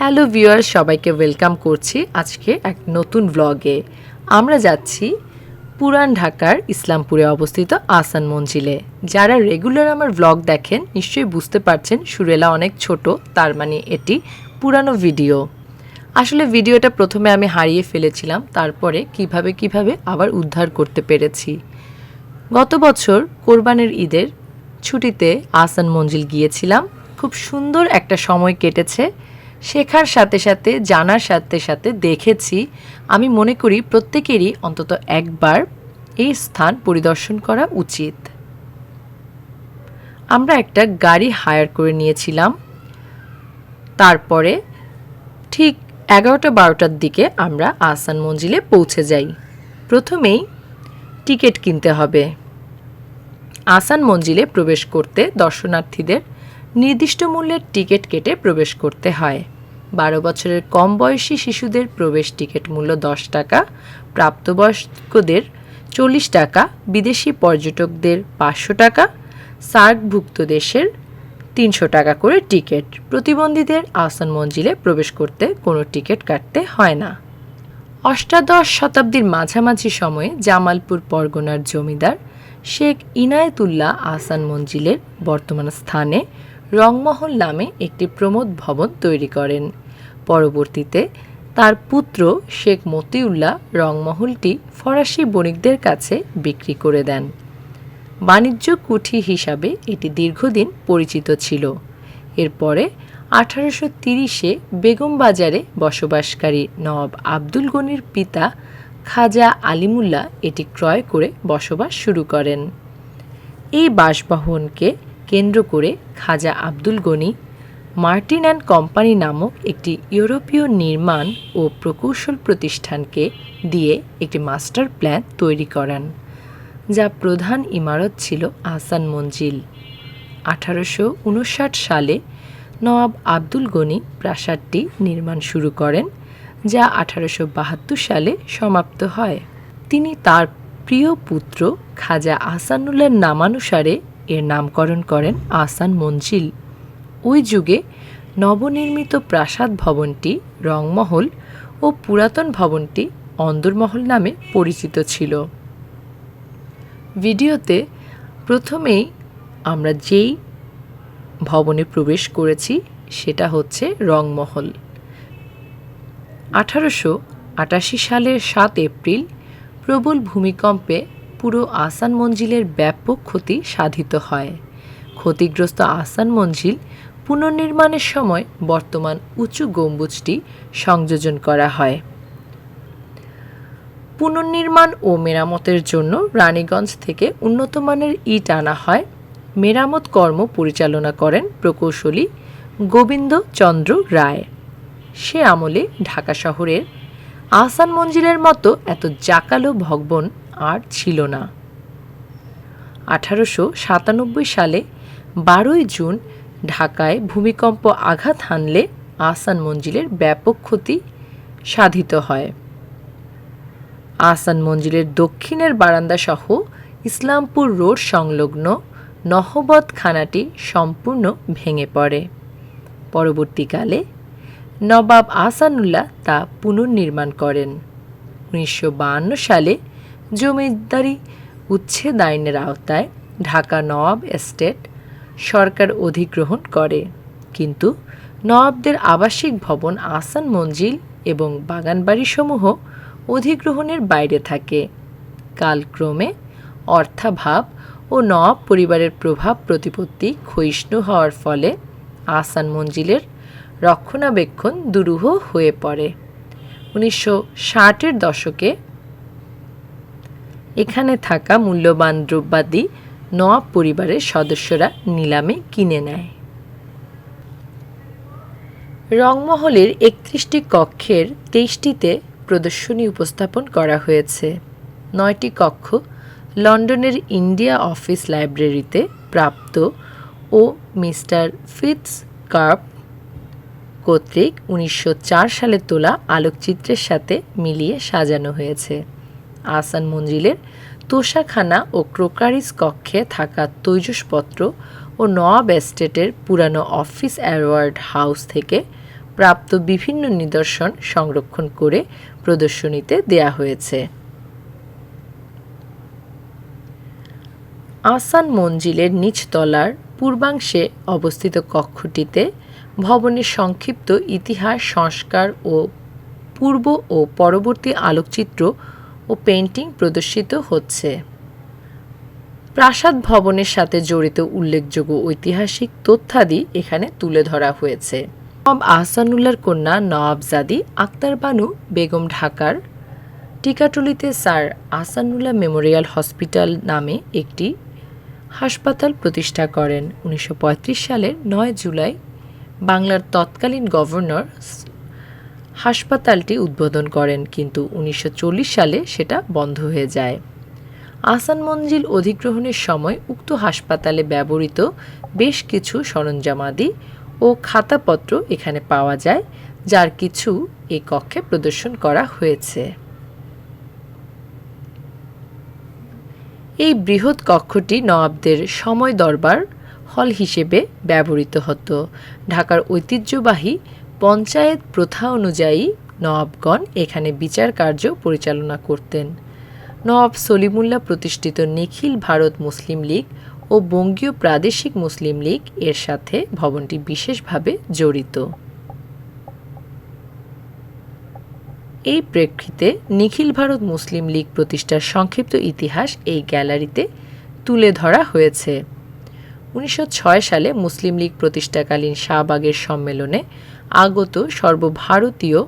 Hello viewer সবাইকে welcome করছি আজকে এক নতুন ব্লগে আমরা যাচ্ছি পুরান ঢাকার ইসলামপুরে অবস্থিত আসান মঞ্জিলে। যারা রেগুলার আমার ব্লগ দেখেন, নিশ্চয়ই বুঝতে পারছেন সুরেলা অনেক ছোট, তার মানে এটি পুরানো ভিডিও আসলে ভিডিওটা প্রথমে আমি হারিয়ে ফেলেছিলাম, তারপরে কীভাবে কীভাবে আবার উদ্ধার করতে পেরেছি। গত বছর কোরবানের ঈদের ছুটিতে আসান মঞ্জিল গিয়েছিলাম। খুব সুন্দর একটা সময় কেটেছে শেখার সাথে সাথে, জানার সাথে সাথে দেখেছি, আমি মনে করি প্রত্যেকেরই অন্তত একবার এই স্থান পরিদর্শন করা উচিত। আমরা একটা গাড়ি হায়ার করে নিয়েছিলাম। তারপরে ঠিক এগারোটা বারোটার দিকে আমরা আসান মঞ্জিলে পৌঁছে যাই। প্রথমেই টিকিট কিনতে হবে। আসান মঞ্জিলে প্রবেশ করতে দর্শনার্থীদের নির্দিষ্ট মূল্যের টিকিট কেটে প্রবেশ করতে হয়। বারো বছরের কম বয়সী শিশুদের প্রবেশ টিকিট মূল্য দশ টাকা, প্রাপ্তবয়স্কদের চল্লিশ টাকা, বিদেশি পর্যটকদের পাঁচশো টাকা, সার্কভুক্ত দেশের তিনশো টাকা করে টিকিট। প্রতিবন্ধীদের আসান মঞ্জিলে প্রবেশ করতে কোনো টিকিট কাটতে হয় না। অষ্টাদশ শতাব্দীর মাঝামাঝি সময়ে জামালপুর পরগনার জমিদার শেখ ইনায়েতুল্লাহ আসান মঞ্জিলের বর্তমান স্থানে রংমহল নামে একটি প্রমোদ ভবন তৈরি করেন। পরবর্তীতে তার পুত্র শেখ মতিউল্লাহ রংমহলটি ফরাসি বণিকদের কাছে বিক্রি করে দেন। বাণিজ্য কুঠি হিসাবে এটি দীর্ঘদিন পরিচিত ছিল। এরপরে আঠারোশো তিরিশে বেগম বাজারে বসবাসকারী নবাব আব্দুল গনির পিতা খাজা আলিমুল্লাহ এটি ক্রয় করে বসবাস শুরু করেন। এই বাসভবনকে কেন্দ্র করে Khwaja Abdul Gani Martin and company নামক একটি ইউরোপীয় নির্মাণ ও প্রকৌশল প্রতিষ্ঠানকে দিয়ে একটি মাস্টার প্ল্যান তৈরি করান, যা প্রধান ইমারত ছিল আহসান মঞ্জিল। আঠারোশো উনষাট সালে নওয়াব আব্দুল গনি প্রাসাদটি নির্মাণ শুরু করেন, যা আঠারোশো বাহাত্তর সালে সমাপ্ত হয়। তিনি তার প্রিয় পুত্র খাজা আহসানুল্লাহর নামানুসারে এর নামকরণ করেন আহসান মঞ্জিল। ওই যুগে নবনির্মিত প্রাসাদ ভবনটি রংমহল ও পুরাতন ভবনটি অন্দরমহল নামে পরিচিত ছিল। ভিডিওতে প্রথমেই আমরা যেই ভবনে প্রবেশ করেছি সেটা হচ্ছে রংমহল। আঠারোশো আটাশি সালের সাত এপ্রিল প্রবল ভূমিকম্পে পুরো আসান মঞ্জিলের ব্যাপক ক্ষতি সাধিত হয়। ক্ষতিগ্রস্ত আসান মঞ্জিল পুনর্নির্মাণের সময় বর্তমান উঁচু গম্বুজটি সংযোজন করা হয়। পুনর্নির্মাণ ও মেরামতের জন্য রানীগঞ্জ থেকে উন্নত মানের ইট আনা হয়। মেরামত কর্ম পরিচালনা করেন প্রকৌশলী গোবিন্দ চন্দ্র রায়। সে আমলে ঢাকা শহরের আহসান মঞ্জিলের মতো এত জাকালো ভবন আর ছিল না। আঠারোশো সাতানব্বই সালে বারোই জুন ঢাকায় ভূমিকম্প আঘাত হানলে আহসান মঞ্জিলের ব্যাপক ক্ষতি সাধিত হয়। আহসান মঞ্জিলের দক্ষিণের বারান্দা সহ ইসলামপুর রোড সংলগ্ন নহবত খানাটি সম্পূর্ণ ভেঙে পড়ে। পরবর্তীকালে নবাব আহসানুল্লাহ তা পুনর্নির্মাণ করেন। উনিশশো সালে জমিদারি উচ্ছেদ আইনের আওতায় ঢাকা নওয়াব এস্টেট সরকার অধিগ্রহণ করে। কিন্তু নওয়াবদের আবাসিক ভবন আসান মঞ্জিল এবং বাগানবাড়িসমূহ অধিগ্রহণের বাইরে থাকে। কালক্রমে অর্থাভাব ও নওয়াব পরিবারের প্রভাব প্রতিপত্তি ক্ষয়িষ্ণু হওয়ার ফলে আসান মঞ্জিলের রক্ষণাবেক্ষণ দুরূহ হয়ে পড়ে। উনিশশো ষাটের দশকে এখানে থাকা মূল্যবান দ্রব্যাদি নওয়াব পরিবারের সদস্যরা নিলামে কিনে নেয়। রংমহলের একত্রিশটি কক্ষের তেইশটিতে প্রদর্শনী উপস্থাপন করা হয়েছে। নয়টি কক্ষ লন্ডনের ইন্ডিয়া অফিস লাইব্রেরিতে প্রাপ্ত ও মিস্টার ফিটস কার্প কর্তৃক উনিশশো চার সালে তোলা আলোকচিত্রের সাথে মিলিয়ে সাজানো হয়েছে। আসান মঞ্জিলের তোষাখানা ও ক্রোকারিস কক্ষে থাকা তৈজসপত্র ও নওয়াব এস্টেটের পুরানো অফিস অ্যাওয়ার্ড হাউস থেকে প্রাপ্ত বিভিন্ন নিদর্শন সংরক্ষণ করে প্রদর্শনীতে দেয়া হয়েছে। আসান মঞ্জিলের নিচতলার পূর্বাংশে অবস্থিত কক্ষটিতে ভবনের সংক্ষিপ্ত ইতিহাস, সংস্কার ও পূর্ব ও পরবর্তী আলোকচিত্র ও পেন্টিং প্রদর্শিত হচ্ছে। প্রাসাদ ভবনের সাথে জড়িত উল্লেখযোগ্য ঐতিহাসিক তথ্যাদি এখানে তুলে ধরা হয়েছে। নবাব আহসানুল্লার কন্যা নওয়াবজাদি আক্তার বানু বেগম ঢাকার টিকাটুলিতে স্যার আহসানুল্লাহ মেমোরিয়াল হসপিটাল নামে একটি হাসপাতাল প্রতিষ্ঠা করেন। উনিশশো পঁয়ত্রিশ সালের নয় জুলাই বাংলার তৎকালীন গভর্নর হাসপাতালটি উদ্বোধন করেন, কিন্তু উনিশশো চল্লিশ সালে সেটা বন্ধ হয়ে যায়। আসান মঞ্জিল অধিগ্রহণের সময় উক্ত হাসপাতালে ব্যবহৃত বেশ কিছু সরঞ্জামাদি ও খাতাপত্র এখানে পাওয়া যায়, যার কিছু এই কক্ষে প্রদর্শন করা হয়েছে। এই বৃহৎ কক্ষটি নবাবদের সময় দরবার হল হিসেবে ব্যবহৃত হতো। ঢাকার ঐতিহ্যবাহী পঞ্চায়েত প্রথা অনুযায়ী নবাবগণ এখানে বিচার কার্য পরিচালনা করতেন। নবাব সলিমুল্লাহ প্রতিষ্ঠিত নিখিল ভারত মুসলিম লীগ ও বঙ্গীয় প্রাদেশিক মুসলিম লীগ এর সাথে ভবনটি বিশেষভাবে জড়িত। এই প্রেক্ষিতে নিখিল ভারত মুসলিম লীগ প্রতিষ্ঠার সংক্ষিপ্ত ইতিহাস এই গ্যালারিতে তুলে ধরা হয়েছে। উনিশশো ছয় সালে মুসলিম লীগ প্রতিষ্ঠাকালীন শাহবাগের সম্মেলনে আগত সর্বভারতীয়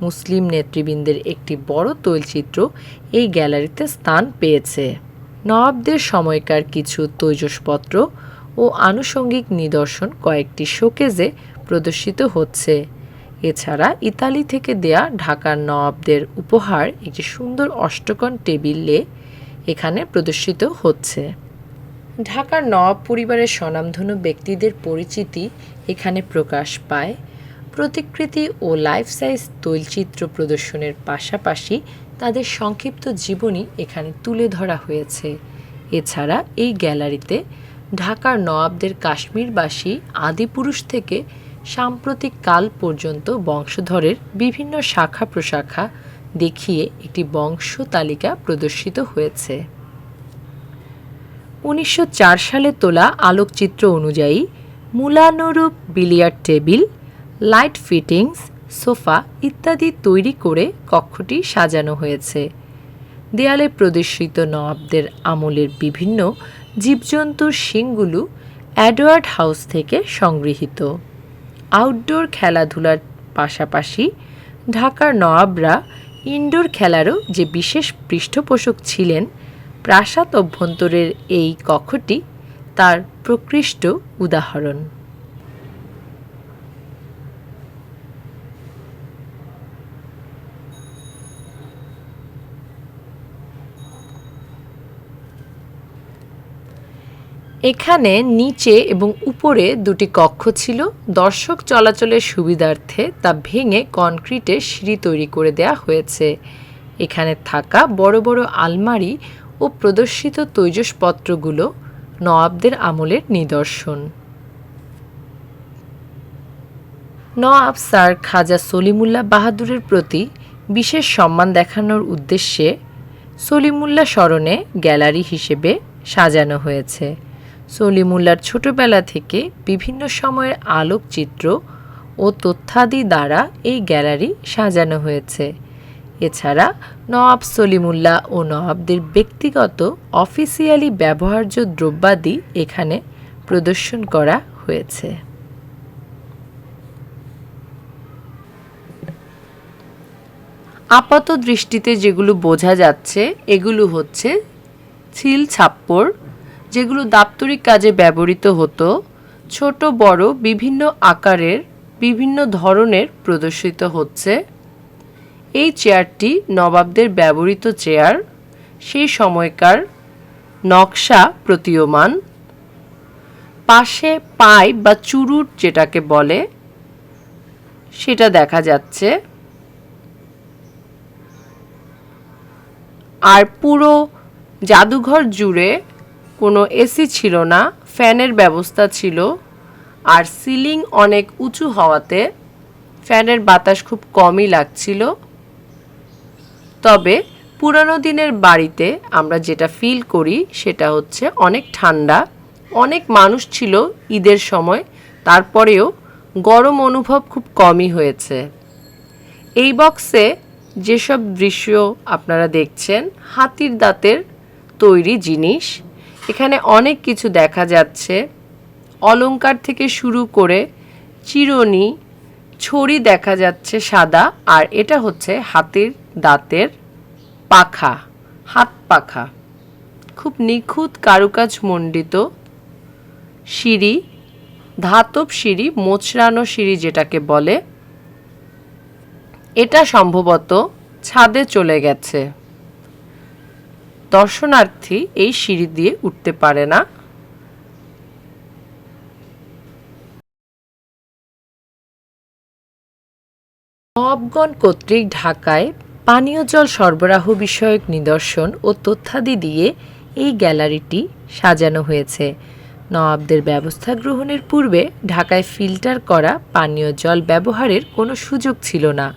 মুসলিম নেতৃবৃন্দের একটি বড় তৈলচিত্র এই গ্যালারিতে স্থান পেয়েছে। নবাবদের সময়কার কিছু তৈজসপত্র ও আনুষঙ্গিক নিদর্শন কয়েকটি শোকেজে প্রদর্শিত হচ্ছে। এছাড়া ইতালি থেকে দেয়া ঢাকার নবাবদের উপহার একটি সুন্দর অষ্টকোণ টেবিলে এখানে প্রদর্শিত হচ্ছে। ঢাকার নবাব পরিবারের স্বনামধন্য ব্যক্তিদের পরিচিতি এখানে প্রকাশ পায়। প্রতিকৃতি ও লাইফ সাইজ তৈলচিত্র প্রদর্শনের পাশাপাশি তাদের সংক্ষিপ্ত জীবনী এখানে তুলে ধরা হয়েছে। এছাড়া এই গ্যালারিতে ঢাকার নবাবদের কাশ্মীরবাসী আদিপুরুষ থেকে সাম্প্রতিক কাল পর্যন্ত বংশধরের বিভিন্ন শাখা প্রশাখা দেখিয়ে একটি বংশ তালিকা প্রদর্শিত হয়েছে। উনিশশো চার সালে তোলা আলোকচিত্র অনুযায়ী, মূলানুরূপ billiard table light fittings, sofa ইত্যাদি তৈরি করে কক্ষটি সাজানো হয়েছে। দেয়ালে প্রদর্শিত নবাবদের আমলের বিভিন্ন জীবজন্তুর শিংগুলো অ্যাডওয়ার্ড হাউস থেকে সংগৃহীত। আউটডোর খেলাধুলার পাশাপাশি ঢাকার নবাবরা ইনডোর খেলারও যে বিশেষ পৃষ্ঠপোষক ছিলেন, প্রাসাদ অভ্যন্তরের এই কক্ষটি তার প্রকৃষ্ট উদাহরণ। এখানে নিচে এবং উপরে দুটি কক্ষ ছিল। দর্শক চলাচলের সুবিধার্থে তা ভেঙে কনক্রিটের সিঁড়ি তৈরি করে দেয়া হয়েছে। এখানে থাকা বড় বড় আলমারি ও প্রদর্শিত তৈজসপত্রগুলো নওয়াবদের আমলের নিদর্শন। নওয়াব স্যার খাজা সলিমুল্লাহ বাহাদুরের প্রতি বিশেষ সম্মান দেখানোর উদ্দেশ্যে সলিমুল্লাহ স্মরণে গ্যালারি হিসেবে সাজানো হয়েছে। সলিমুল্লার ছোটবেলা থেকে বিভিন্ন সময়ের আলোকচিত্র ও তথ্যাদি দ্বারা এই গ্যালারি সাজানো হয়েছে। এছাড়া নওয়াব সলিমুল্লাহ ও নওয়াবদের ব্যক্তিগত অফিসিয়ালি ব্যবহার্য দ্রব্যাদি এখানে প্রদর্শন করা হয়েছে। আপাত দৃষ্টিতে যেগুলো বোঝা যাচ্ছে, এগুলো হচ্ছে ছিল ছাপ্পড় যেগুলো দাপ্তরিক কাজে ব্যবহৃত হতো, ছোট, বড়, বিভিন্ন আকারের, বিভিন্ন ধরনের প্রদর্শিত হচ্ছে। এই চেয়ারটি নবাবদের ব্যবহৃত চেয়ার, সেই সময়কার নকশা প্রতীয়মান। পাশে পাই বা চুরুট যেটাকে বলে, সেটা দেখা যাচ্ছে। আর পুরো জাদুঘর জুড়ে কোনো এসি ছিল না, ফ্যানের ব্যবস্থা ছিল, আর সিলিং অনেক উঁচু হওয়াতে ফ্যানের বাতাস খুব কমই লাগছিল। তবে পুরানো দিনের বাড়িতে আমরা যেটা ফিল করি সেটা হচ্ছে অনেক ঠান্ডা, অনেক মানুষ ছিল ঈদের সময়, তারপরেও গরম অনুভব খুব কমই হয়েছে। এই বক্সে যেসব দৃশ্য আপনারা দেখছেন, হাতির দাঁতের তৈরি জিনিস এখানে অনেক কিছু দেখা যাচ্ছে। অলংকার থেকে শুরু করে চিরুনি, ছড়ি দেখা যাচ্ছে সাদা, আর এটা হচ্ছে হাতির দাঁতের পাখা, হাত পাখা। খুব নিখুঁত কারুকাজ মণ্ডিত সিঁড়ি, ধাতব সিঁড়ি, মোচড়ানো সিঁড়ি যেটাকে বলে। এটা সম্ভবত ছাদে চলে গেছে। দর্শনার্থী এই সিঁড়ি দিয়ে উঠতে পারে না। নবাবগণ কর্তৃক ঢাকায় পানীয় জল সরবরাহ বিষয়ক নিদর্শন ও তথ্যাদি দিয়ে এই গ্যালারিটি সাজানো হয়েছে। নবাবদের ব্যবস্থা গ্রহণের পূর্বে ঢাকায় ফিল্টার করা পানীয় জল ব্যবহারের কোনো সুযোগ ছিল না।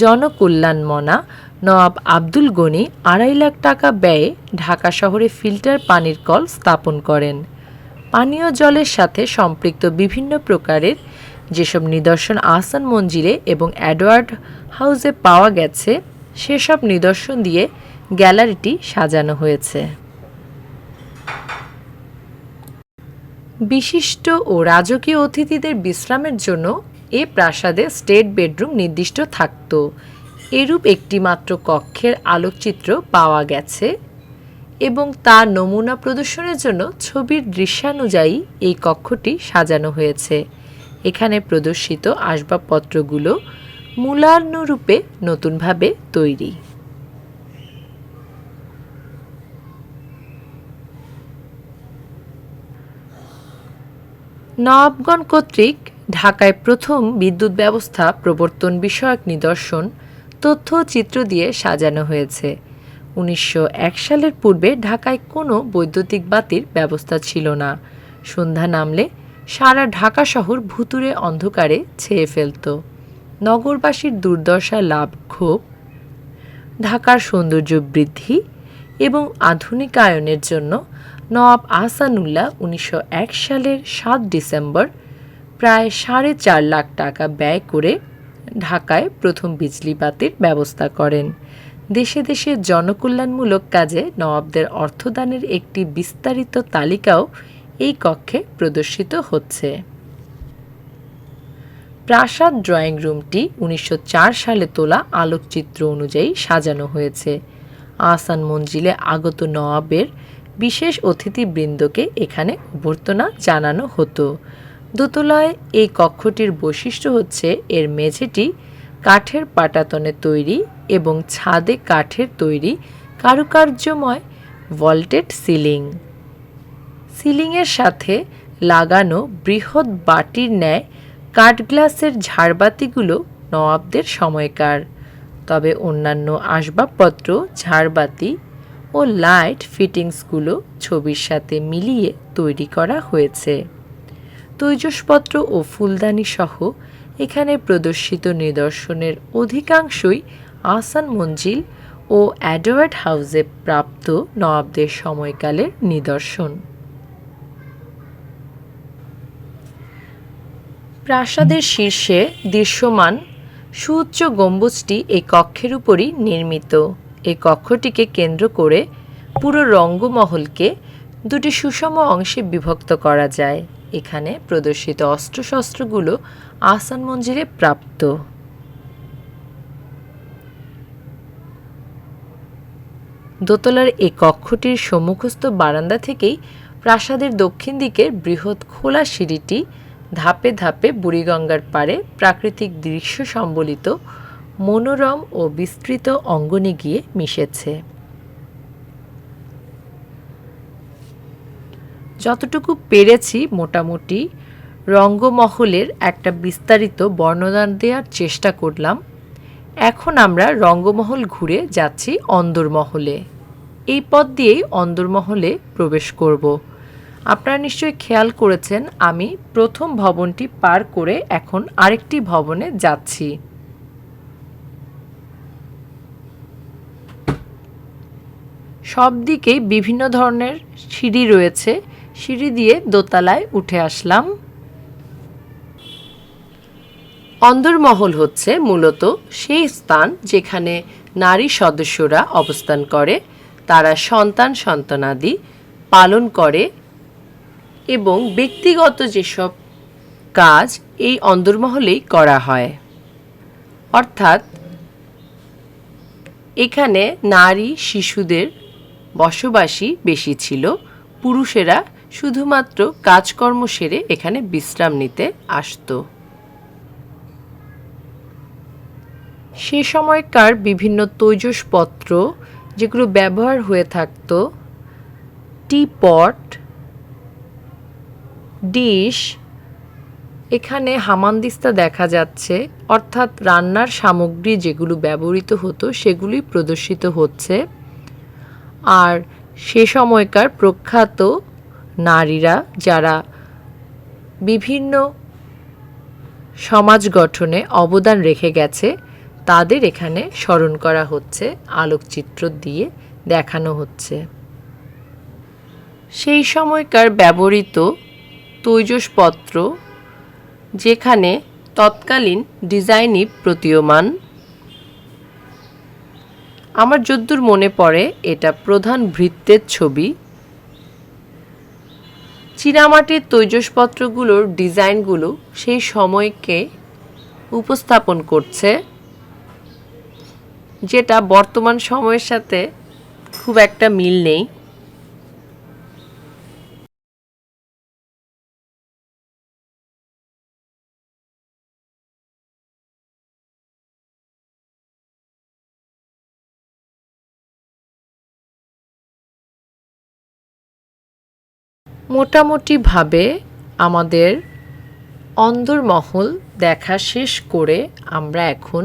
জনকল্যাণ মনা নওয়াব আব্দুল গনি আড়াই লাখ টাকা ব্যয়ে ঢাকা শহরে ফিল্টার পানির কল স্থাপন করেন। পানীয় জলের সাথে সম্পৃক্ত বিভিন্ন প্রকারের যেসব নিদর্শন আহসান মঞ্জিরে এবং অ্যাডওয়ার্ড হাউসে পাওয়া গেছে, সেসব নিদর্শন দিয়ে গ্যালারিটি সাজানো হয়েছে। বিশিষ্ট ও রাজকীয় অতিথিদের বিশ্রামের জন্য এ প্রাসাদে স্টেট বেডরুম নির্দিষ্ট থাকত। এরূপ একটি মাত্র কক্ষের আলোকচিত্র পাওয়া গেছে এবং তার নমুনা প্রদর্শনের জন্য ছবির দৃশ্যানুযায়ী এই কক্ষটি সাজানো হয়েছে। এখানে প্রদর্শিত আসবাবপত্রগুলো মূলানুরূপে নতুনভাবে তৈরি। নবাবগণ কর্তৃক ঢাকায় প্রথম বিদ্যুৎ ব্যবস্থা প্রবর্তন বিষয়ক নিদর্শন তথ্য চিত্র দিয়ে সাজানো হয়েছে। উনিশশো এক সালের পূর্বে ঢাকায় কোনো বৈদ্যুতিক বাতির ব্যবস্থা ছিল না। সন্ধ্যা নামলে সারা ঢাকা শহর ভুতুরে অন্ধকারে ছেয়ে ফেলত। নগরবাসীর দুর্দশা লাভ ক্ষোভ, ঢাকার সৌন্দর্য বৃদ্ধি এবং আধুনিকায়নের জন্য নওয়াব আহসানুল্লাহ উনিশশো এক সালের সাত ডিসেম্বর প্রায় সাড়ে চার লাখ টাকা ব্যয় করে ঢাকায় প্রথম বিজলি বাতির ব্যবস্থা করেন। দেশে দেশে জনকল্যাণমূলক কাজে নবাবদের অর্থদানের একটি বিস্তারিত তালিকাও এই কক্ষে প্রদর্শিত হচ্ছে। প্রাসাদ ড্রয়িং রুমটি উনিশশো চার সালে তোলা আলোকচিত্র অনুযায়ী সাজানো হয়েছে। আহসান মঞ্জিলে আগত নওয়াবের বিশেষ অতিথিবৃন্দকে এখানে অভ্যর্থনা জানানো হতো। দোতলায় এই কক্ষটির বৈশিষ্ট্য হচ্ছে এর মেঝেটি কাঠের পাটাতনে তৈরি এবং ছাদে কাঠের তৈরি কারুকার্যময় ভল্টেড সিলিং সিলিংয়ের সাথে লাগানো বৃহৎ বাটির ন্যায় কাঠগ্লাসের ঝাড়বাতিগুলো নওয়াবদের সময়কার। তবে অন্যান্য আসবাবপত্র, ঝাড়বাতি ও লাইট ফিটিংসগুলো ছবির সাথে মিলিয়ে তৈরি করা হয়েছে। তৈজসপত্র ও ফুলদানি সহ এখানে প্রদর্শিত নিদর্শনের অধিকাংশই আসান মঞ্জিল ও অ্যাডওয়ার্ড হাউসে প্রাপ্ত নবাবদের সময়কালের নিদর্শন। প্রাসাদের শীর্ষে দৃশ্যমান সুউচ্চ গম্বুজটি এই কক্ষের উপরই নির্মিত। এই কক্ষটিকে কেন্দ্র করে পুরো রঙ্গমহলকে দুটি সুষম অংশে বিভক্ত করা যায়। এখানে প্রদর্শিত অস্ত্রশস্ত্রগুলো আসান মঞ্জিরে প্রাপ্ত। দোতলার এই কক্ষটির সম্মুখস্থ বারান্দা থেকেই প্রাসাদের দক্ষিণ দিকের বৃহৎ খোলা সিঁড়িটি ধাপে ধাপে বুড়িগঙ্গার পাড়ে প্রাকৃতিক দৃশ্য সম্বলিত মনোরম ও বিস্তৃত অঙ্গনে গিয়ে মিশেছে। যতটুকু পেরেছি মোটামুটি রঙ্গমহলের একটা বিস্তারিত বর্ণনা দেওয়ার চেষ্টা করলাম। এখন আমরা রঙ্গমহল ঘুরে যাচ্ছি অন্দরমহলে। এই পথ দিয়েই অন্দরমহলে প্রবেশ করব। আপনারা নিশ্চয়ই খেয়াল করেছেন, আমি প্রথম ভবনটি পার করে এখন আরেকটি ভবনে যাচ্ছি। সব দিকেই বিভিন্ন ধরনের সিঁড়ি রয়েছে সিঁড়ি দিয়ে দোতলায় উঠে আসলাম। অন্দরমহল হচ্ছে মূলত সেই স্থান যেখানে নারী সদস্যরা অবস্থান করে, তারা সন্তান সন্তানাদি পালন করে এবং ব্যক্তিগত যেসব কাজ এই অন্দরমহলেই করা হয়। অর্থাৎ এখানে নারী শিশুদের বসবাসই বেশি ছিল, পুরুষেরা শুধুমাত্র কাজকর্ম সেরে এখানে বিশ্রাম নিতে আসতো। সে সময়কার বিভিন্ন তৈজসপত্র যেগুলো ব্যবহার হয়ে থাকতো, টিপট, ডিশ, এখানে হামানদিস্তা দেখা যাচ্ছে, অর্থাৎ রান্নার সামগ্রী যেগুলো ব্যবহৃত হতো সেগুলি প্রদর্শিত হচ্ছে। আর সে সময়কার প্রখ্যাত নারীরা যারা বিভিন্ন সমাজ গঠনে অবদান রেখে গেছে, তাদের এখানে স্মরণ করা হচ্ছে, আলোকচিত্র দিয়ে দেখানো হচ্ছে। সেই সময়কার ব্যবহৃত তৈজসপত্র, যেখানে তৎকালীন ডিজাইনই প্রতীয়মান। আমার যদ্দূর মনে পড়ে, এটা প্রধান ভৃত্যের ছবি। চীনামাটির তৈজসপত্রগুলোর ডিজাইনগুলো সেই সময়কে উপস্থাপন করছে, যেটা বর্তমান সময়ের সাথে খুব একটা মিল নেই। মোটামুটিভাবে আমাদের অন্দরমহল দেখা শেষ করে আমরা এখন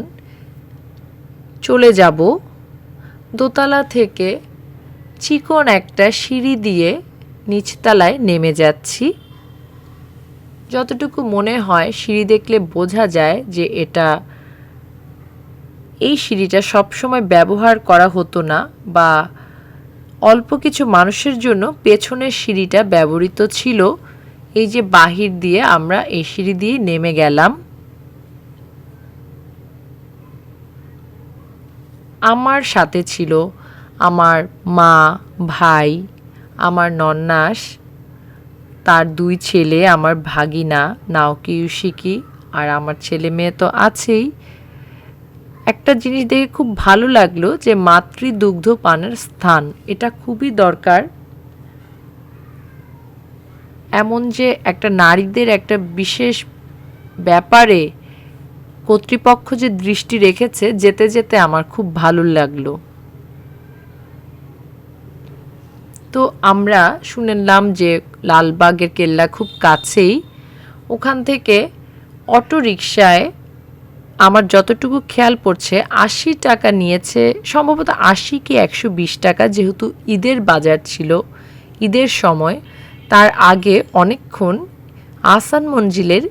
চলে যাব দোতলা থেকে চিকন একটা সিঁড়ি দিয়ে নিচতলায় নেমে যাচ্ছি। যতটুকু মনে হয় সিঁড়ি দেখলে বোঝা যায় যে এটা এই সিঁড়িটা সবসময় ব্যবহার করা হতো না বা অল্প কিছু মানুষের জন্য পেছনের সিঁড়িটা ব্যবহৃত ছিল। এই যে বাহির দিয়ে আমরা এই সিঁড়ি দিয়ে নেমে গেলাম। আমার সাথে ছিল আমার মা, ভাই, আমার নন্নাস, তার দুই ছেলে, আমার ভাগিনা, নাওকি, ইউশিকি, আর আমার ছেলে মেয়ে তো আছেই। একটা জিনিস দেখে খুব ভালো লাগল যে মাতৃদুগ্ধ পানের স্থান, এটা খুবই দরকার। এমন যে একটা নারীদের একটা বিশেষ ব্যাপারে কর্তৃপক্ষ যে দৃষ্টি রেখেছে, যেতে যেতে আমার খুব ভালো লাগল। তো আমরা শুনলাম যে লালবাগের কেল্লা খুব কাছেই, ওখান থেকে অটো রিকশায় আমার যতটুকু খেয়াল পড়ছে, আশি টাকা নিয়েছে, সম্ভবত আশি কি একশো বিশ টাকা যেহেতু ঈদের বাজার ছিল, ঈদের সময়। তার আগে অনেকক্ষণ আসান মঞ্জিলের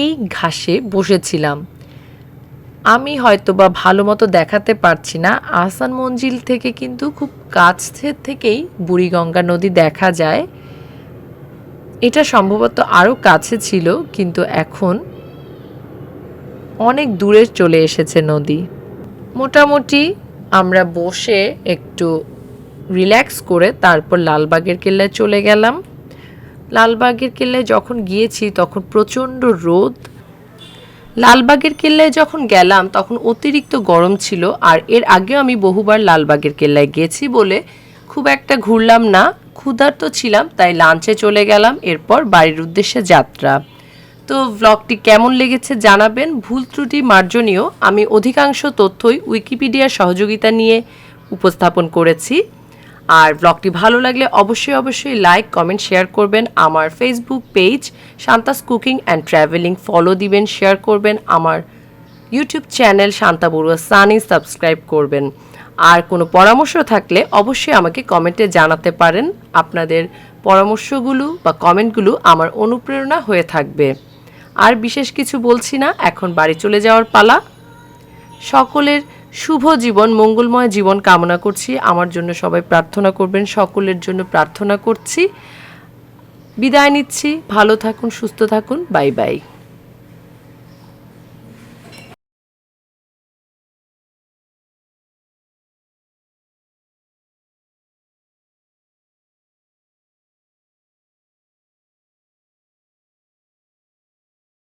এই ঘাসে বসেছিলাম। আমি হয়তো বা ভালো মতো দেখাতে পারছি না। আসান মঞ্জিল থেকে কিন্তু খুব কাছের থেকেই বুড়িগঙ্গা নদী দেখা যায়। এটা সম্ভবত আরও কাছে ছিল, কিন্তু এখন অনেক দূরে চলে এসেছে নদী। মোটামুটি আমরা বসে একটু রিল্যাক্স করে তারপর লালবাগের কেল্লায় চলে গেলাম। লালবাগের কেল্লায় যখন গিয়েছি তখন প্রচণ্ড রোদ। লালবাগের কেল্লায় যখন গেলাম তখন অতিরিক্ত গরম ছিল আর এর আগেও আমি বহুবার লালবাগের কেল্লায় গেছি বলে খুব একটা ঘুরলাম না, ক্ষুধার্ত ছিলাম, তাই লাঞ্চে চলে গেলাম, এরপর বাড়ির উদ্দেশ্যে যাত্রা। তো ভ্লগটি কেমন লেগেছে জানাবেন। ভুল ত্রুটি মার্জনীয়। আমি অধিকাংশ তথ্যই উইকিপিডিয়ার সহযোগিতা নিয়ে উপস্থাপন করেছি। আর ব্লগটি ভালো লাগলে অবশ্যই অবশ্যই লাইক কমেন্ট শেয়ার করবেন। আমার Facebook page Shanta's cooking and travelling follow দিবেন শেয়ার করবেন। আমার YouTube channel Shanta Barua Sunny subscribe করবেন। আর কোনো পরামর্শ থাকলে অবশ্যই আমাকে কমেন্টে জানাতে পারেন। আপনাদের পরামর্শগুলো বা কমেন্টগুলো আমার অনুপ্রেরণা হয়ে থাকবে। আর বিশেষ কিছু বলছি না, এখন বাড়ি চলে যাওয়ার পালা। সকলের শুভ জীবন, মঙ্গলময় জীবন কামনা করছি। আমার জন্য সবাই প্রার্থনা করবেন, সকলের জন্য প্রার্থনা করছি। বিদায় নিচ্ছি। ভালো থাকুন, সুস্থ থাকুন। Bye bye.